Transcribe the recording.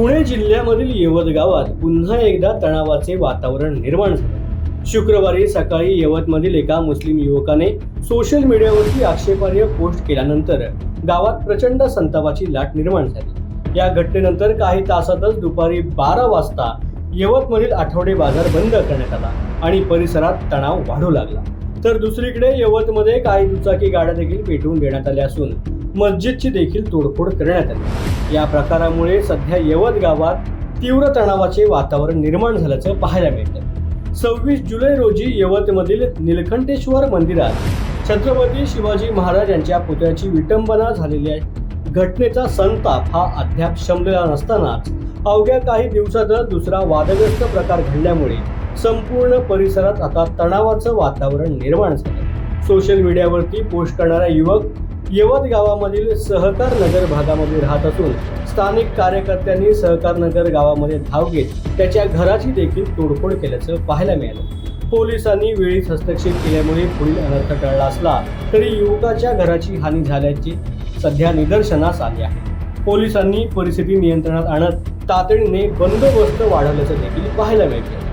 पुणे जिल्ह्यामधील यवत गावात पुन्हा एकदा तणावाचे वातावरण निर्माण झाले. शुक्रवारी सकाळी यवतमधील एका मुस्लिम युवकाने सोशल मीडियावरती आक्षेपार्ह पोस्ट केल्यानंतर गावात प्रचंड संतापाची लाट निर्माण झाली. या घटनेनंतर काही तासातच दुपारी बारा वाजता यवतमधील आठवडे बाजार बंद करण्यात आला आणि परिसरात तणाव वाढू लागला. तर दुसरीकडे यवतमध्ये काही दुचाकी गाड्या देखील पेटवून देण्यात आल्या असून मस्जिदची देखील तोडफोड करण्यात आली. या प्रकारामुळे सध्या यवत गावात तीव्र तणावाचे वातावरण निर्माण झाल्याचं पाहायला मिळतं सव्वीस जुलै रोजी यवतमधील निलकंठेश्वर मंदिरात छत्रपती शिवाजी महाराज यांच्या पुतळ्याची विटंबना झालेल्या घटनेचा संताप हा अद्याप शमलेला नसतानाच अवघ्या काही दिवसातच दुसरा वादग्रस्त प्रकार घडल्यामुळे संपूर्ण परिसरात आता तणावाचं वातावरण निर्माण झालं सोशल मीडियावरती पोस्ट करणारा युवक यवत गावामधील सहकार नगर भागामध्ये राहत असून स्थानिक कार्यकर्त्यांनी सहकार नगर गावामध्ये धाव घेत त्याच्या घराची देखील तोडफोड केल्याचं पाहायला मिळालं. पोलिसांनी वेळीच हस्तक्षेप केल्यामुळे पुढील अनर्थ टळला असला तरी युवकाच्या घराची हानी झाल्याची सध्या निदर्शनास आली आहे. पोलिसांनी परिस्थिती नियंत्रणात आणत तातडीने बंदोबस्त वाढवल्याचं देखील पाहायला मिळते